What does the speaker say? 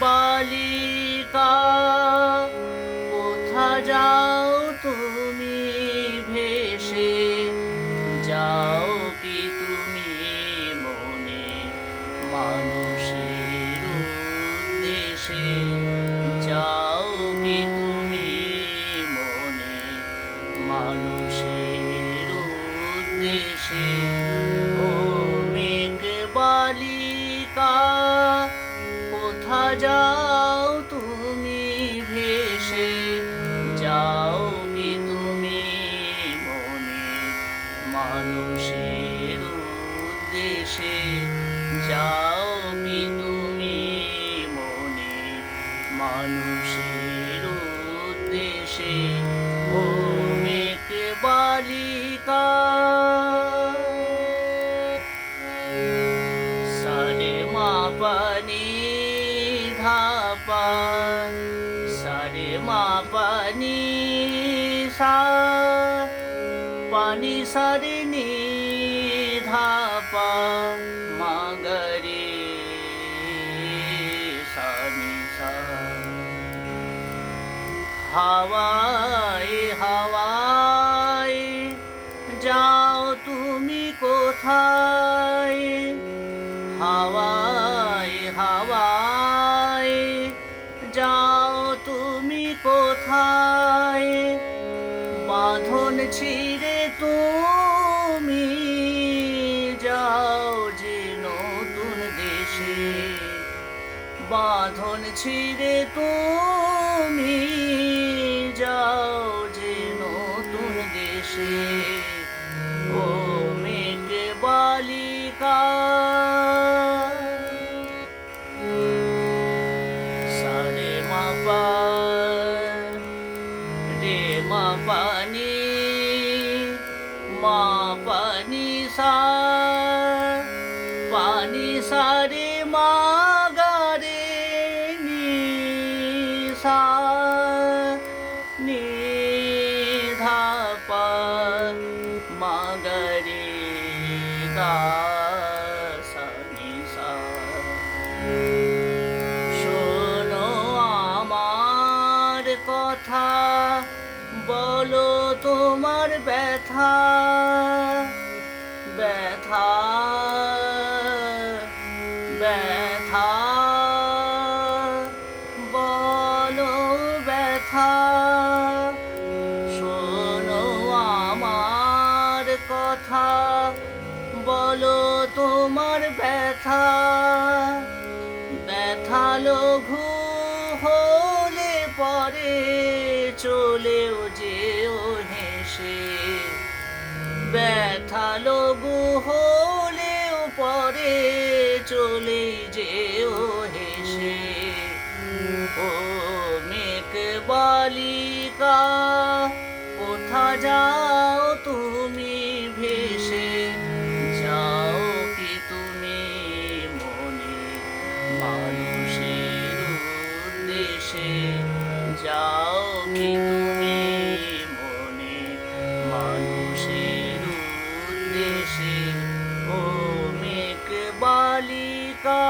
বালিকা কোথা যা বালিকা কোথা যাও তুমি ভেসে? যাও কি তুমি মনে মানুষের উদ্দেশে? যাও কি তুমি মনে মানুষের উদ্দেশে? ও মেঘ বালিকা পানি ধাপা সারে মা পানি সা, পানি সারে নি ধাপা মাগরে সানি সা। হাওয়ায় হাওয়ায় যাও তুমি কোথায়? হাওয়ায় যাও তুমি কোথায়? বাঁধন ছিঁড়ে তুমি যাও যে নতুন দেশে। বাঁধন ছিঁড়ে তুমি যাও যে নতুন দেশে। ও মেঘ বালিকা পানি মা পানি সা পানি সারে মা গারে নি সা ধা পা মা গারে গা কথা। বলো তোমার ব্যথা ব্যথা ব্যথা। বলো ব্যথা, শোনো আমার কথা। বলো তোমার ব্যথা ব্যথা লঘু হলে পরে চলেও যেও হেসে। ব্যথা লঘু হলেও পরে চলে যেও হেসে। ও মেক বালিকা কোথা যাও যাও কি তুমি মনে মানুষের উদ্দেশে ও মেঘ বালিকা